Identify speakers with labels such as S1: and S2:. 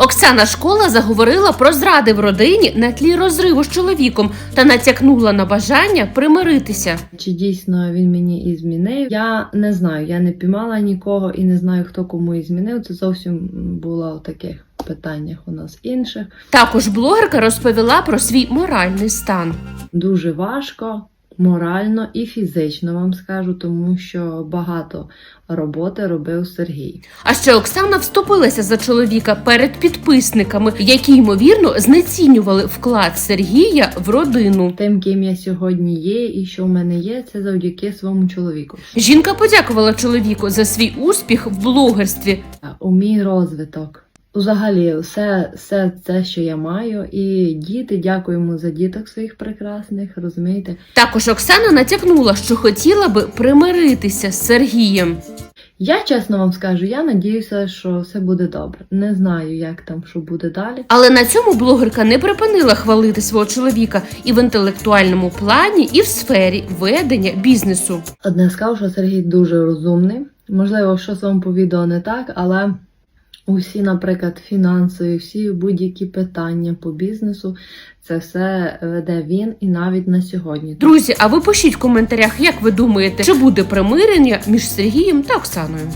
S1: Оксана Школа заговорила про зради в родині на тлі розриву з чоловіком та натякнула на бажання примиритися.
S2: Чи дійсно він мені і змінив? Я не знаю. Я не піймала нікого і не знаю, хто кому і змінив. Це зовсім було в таких питаннях у нас інших.
S1: Також блогерка розповіла про свій моральний стан.
S2: Дуже важко. Морально і фізично вам скажу, тому що багато роботи робив Сергій.
S1: А ще Оксана вступилася за чоловіка перед підписниками, які ймовірно знецінювали вклад Сергія в родину.
S2: Тим, ким я сьогодні є і що в мене є, це завдяки своєму чоловіку.
S1: Жінка подякувала чоловіку за свій успіх в блогерстві.
S2: У мій розвиток. Взагалі, все, все це, що я маю, і діти, дякуємо за діток своїх прекрасних, розумієте?
S1: Також Оксана натякнула, що хотіла би примиритися з Сергієм.
S2: Я чесно вам скажу, я надіюся, що все буде добре. Не знаю, як там що буде далі.
S1: Але на цьому блогерка не припинила хвалити свого чоловіка і в інтелектуальному плані, і в сфері ведення бізнесу.
S2: Одне скажу, що Сергій дуже розумний. Можливо, щось вам по відео не так, але усі, наприклад, фінансові, всі будь-які питання по бізнесу, це все веде він і навіть на сьогодні.
S1: Друзі, а ви пишіть в коментарях, як ви думаєте, чи буде примирення між Сергієм та Оксаною.